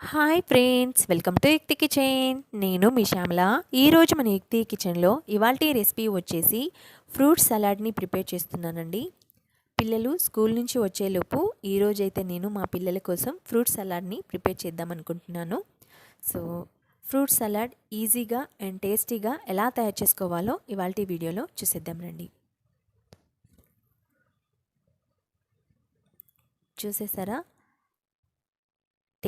Hi friends welcome to Yukti kitchen నేను మీ శ్యామల. ఈరోజు మన యుక్తి కిచెన్లో ఇవాల్టి రెసిపీ వచ్చేసి ఫ్రూట్ సలాడ్ని ప్రిపేర్ చేస్తున్నానండి. పిల్లలు స్కూల్ నుంచి వచ్చేలోపు ఈరోజు అయితే నేను మా పిల్లల కోసం ఫ్రూట్ సలాడ్ని ప్రిపేర్ చేద్దాం అనుకుంటున్నాను. సో ఫ్రూట్ సలాడ్ ఈజీగా అండ్ టేస్టీగా ఎలా తయారు చేసుకోవాలో ఇవాల్టి వీడియోలో చూసేద్దాం రండి. చూసేసారా?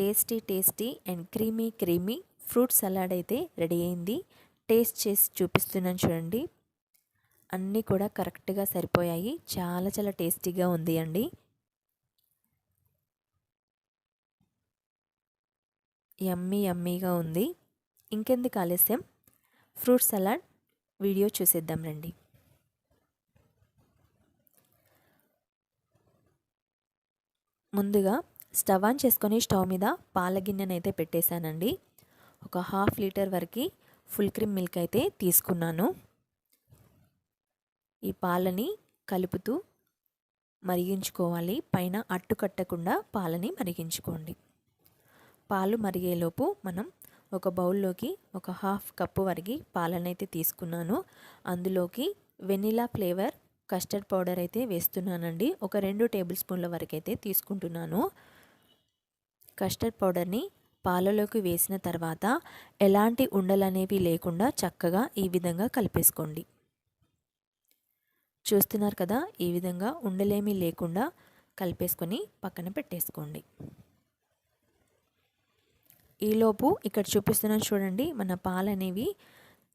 Tasty tasty and creamy creamy fruit salad అయితే రెడీ అయింది. టేస్ట్ చేసి చూపిస్తున్నాను చూడండి. అన్నీ కూడా కరెక్ట్గా సరిపోయాయి. చాలా చాలా టేస్టీగా ఉంది అండి. యమ్మీ యమ్మీగా ఉంది. ఇంకెందుకు ఆలస్యం? ఫ్రూట్ సలాడ్ వీడియో చూసేద్దాం రండి. ముందుగా స్టవ్ ఆన్ చేసుకొని స్టవ్ మీద పాల గిన్నెనైతే పెట్టేశానండి. ఒక హాఫ్ లీటర్ వరకు ఫుల్ క్రీమ్ మిల్క్ అయితే తీసుకున్నాను. ఈ పాలని కలుపుతూ మరిగించుకోవాలి. పైన అట్టు కట్టకుండా పాలని మరిగించుకోండి. పాలు మరిగేలోపు మనం ఒక బౌల్లోకి ఒక హాఫ్ కప్పు వరకు పాలనైతే తీసుకున్నాను. అందులోకి వెనిలా ఫ్లేవర్ కస్టర్డ్ పౌడర్ అయితే వేస్తున్నానండి. ఒక రెండు టేబుల్ స్పూన్ల వరకు అయితే తీసుకుంటున్నాను. కస్టర్డ్ పౌడర్ని పాలలోకి వేసిన తర్వాత ఎలాంటి ఉండలనేవి లేకుండా చక్కగా ఈ విధంగా కలిపేసుకోండి. చూస్తున్నారు కదా ఈ విధంగా ఉండలేమీ లేకుండా కలిపేసుకొని పక్కన పెట్టేసుకోండి. ఈలోపు ఇక్కడ చూపిస్తున్నాను చూడండి మన పాలు అనేవి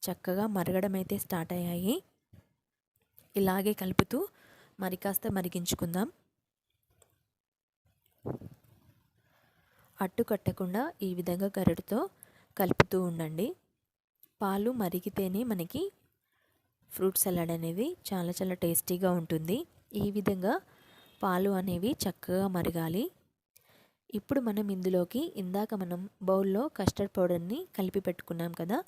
చక్కగా మరగడం అయితే స్టార్ట్ అయ్యాయి. ఇలాగే కలుపుతూ మరి కాస్త మరిగించుకుందాం. అట్టు కట్టకుండా ఈ విధంగా గరిటతో కలుపుతూ ఉండండి. పాలు మరిగితేనే మనకి ఫ్రూట్ సలాడ్ అనేది చాలా చాలా టేస్టీగా ఉంటుంది. ఈ విధంగా పాలు అనేవి చక్కగా మరగాలి. ఇప్పుడు మనం ఇందులోకి ఇందాక మనం బౌల్లో కస్టర్డ్ పౌడర్ని కలిపి పెట్టుకున్నాం కదా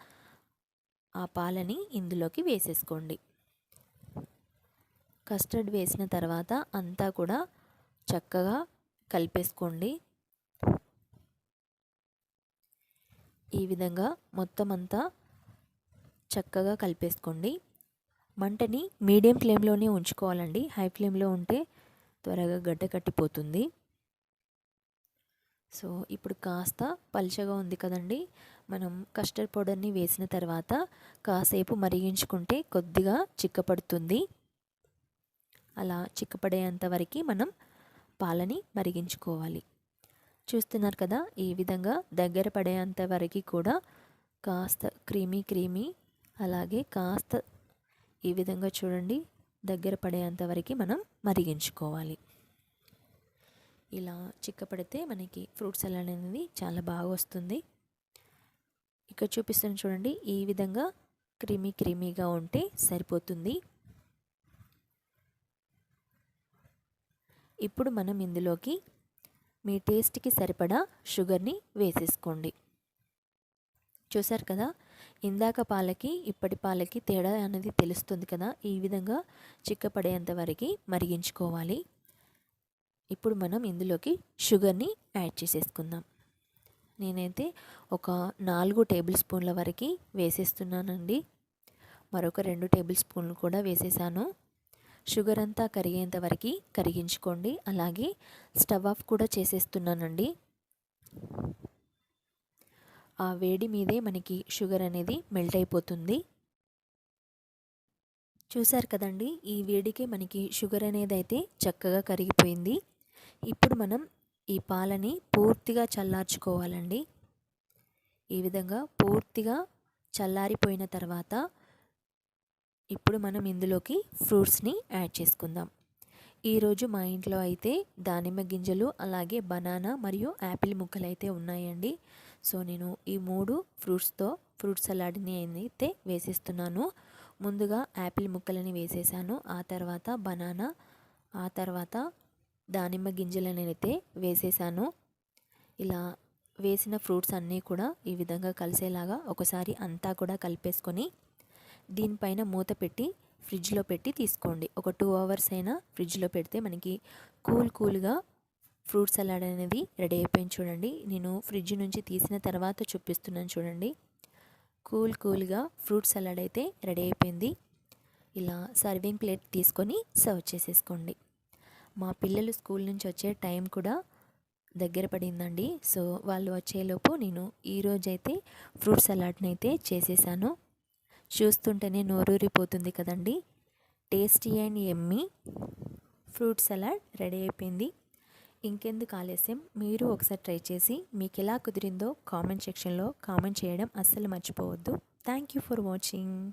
ఆ పాలని ఇందులోకి వేసేసుకోండి. కస్టర్డ్ వేసిన తర్వాత అంతా కూడా చక్కగా కలిపేసుకోండి. ఈ విధంగా మొత్తం అంతా చక్కగా కలిపేసుకోండి. మంటని మీడియం ఫ్లేమ్లోనే ఉంచుకోవాలండి. హై ఫ్లేమ్లో ఉంటే త్వరగా గడ్డ కట్టిపోతుంది. సో ఇప్పుడు కాస్త పలుచగా ఉంది కదండి. మనం కస్టర్డ్ పౌడర్ని వేసిన తర్వాత కాసేపు మరిగించుకుంటే కొద్దిగా చిక్కపడుతుంది. అలా చిక్కపడేంత వరకు మనం పాలని మరిగించుకోవాలి. చూస్తున్నారు కదా ఈ విధంగా దగ్గర పడేంత వరకు కూడా కాస్త క్రీమీ క్రీమీ అలాగే కాస్త ఈ విధంగా చూడండి దగ్గర పడేంత వరకు మనం మరిగించుకోవాలి. ఇలా చిక్కపడితే మనకి ఫ్రూట్ సలాడ్ అనేది చాలా బాగా వస్తుంది. ఇక్కడ చూపిస్తున్న చూడండి ఈ విధంగా క్రీమీ క్రీమీగా ఉంటే సరిపోతుంది. ఇప్పుడు మనం ఇందులోకి మీ టేస్ట్కి సరిపడా షుగర్ని వేసేసుకోండి. చూసారు కదా? ఇందాక పాలకి ఇప్పటి పాలకి తేడా అనేది తెలుస్తుంది కదా? ఈ విధంగా చిక్కపడేంత వరకు మరిగించుకోవాలి. ఇప్పుడు మనం ఇందులోకి షుగర్ని యాడ్ చేసేసుకుందాం. నేనైతే ఒక నాలుగు టేబుల్ స్పూన్ల వరకు వేసేస్తున్నానండి. మరొక రెండు టేబుల్ స్పూన్లు కూడా వేసేసాను. షుగర్ అంతా కరిగేంత వరకు కరిగించుకోండి. అలాగే స్టవ్ ఆఫ్ కూడా చేసేస్తున్నానండి. ఆ వేడి మీదే మనకి షుగర్ అనేది మెల్ట్ అయిపోతుంది. చూశారు కదండి ఈ వేడికే మనకి షుగర్ అనేది అయితే చక్కగా కరిగిపోయింది. ఇప్పుడు మనం ఈ పాలని పూర్తిగా చల్లార్చుకోవాలండి. ఈ విధంగా పూర్తిగా చల్లారిపోయిన తర్వాత ఇప్పుడు మనం ఇందులోకి ఫ్రూట్స్ని యాడ్ చేసుకుందాం. ఈరోజు మా ఇంట్లో అయితే దానిమ్మ గింజలు అలాగే బనానా మరియు యాపిల్ ముక్కలు అయితే ఉన్నాయండి. సో నేను ఈ మూడు ఫ్రూట్స్తో ఫ్రూట్ సలాడ్ని అయితే వేసేస్తున్నాను. ముందుగా యాపిల్ ముక్కలని వేసేసాను. ఆ తర్వాత బనానా ఆ తర్వాత దానిమ్మ గింజలని అయితే వేసేసాను. ఇలా వేసిన ఫ్రూట్స్ అన్నీ కూడా ఈ విధంగా కలిసేలాగా ఒకసారి అంతా కూడా కలిపేసుకొని దీనిపైన మూత పెట్టి ఫ్రిడ్జ్లో పెట్టి తీసుకోండి. ఒక టూ అవర్స్ అయినా ఫ్రిడ్జ్లో పెడితే మనకి కూల్ కూల్గా ఫ్రూట్ సలాడ్ అనేది రెడీ అయిపోయింది చూడండి. నేను ఫ్రిడ్జ్ నుంచి తీసిన తర్వాత చూపిస్తున్నాను చూడండి. కూల్ కూల్గా ఫ్రూట్ సలాడ్ అయితే రెడీ అయిపోయింది. ఇలా సర్వింగ్ ప్లేట్ తీసుకొని సర్వ్ చేసేసుకోండి. మా పిల్లలు స్కూల్ నుంచి వచ్చే టైం కూడా దగ్గర పడిందండి. సో వాళ్ళు వచ్చేలోపు నేను ఈరోజైతే ఫ్రూట్ సలాడ్ని అయితే చేసేసాను. చూస్తుంటేనే నోరూరిపోతుంది కదండి. టేస్టీ అండ్ ఎమ్మీ ఫ్రూట్ సలాడ్ రెడీ అయిపోయింది. ఇంకెందుకు ఆలస్యం? మీరు ఒకసారి ట్రై చేసి మీకు ఎలా కుదిరిందో కామెంట్ సెక్షన్లో కామెంట్ చేయడం అస్సలు మర్చిపోవద్దు. Thank you for watching.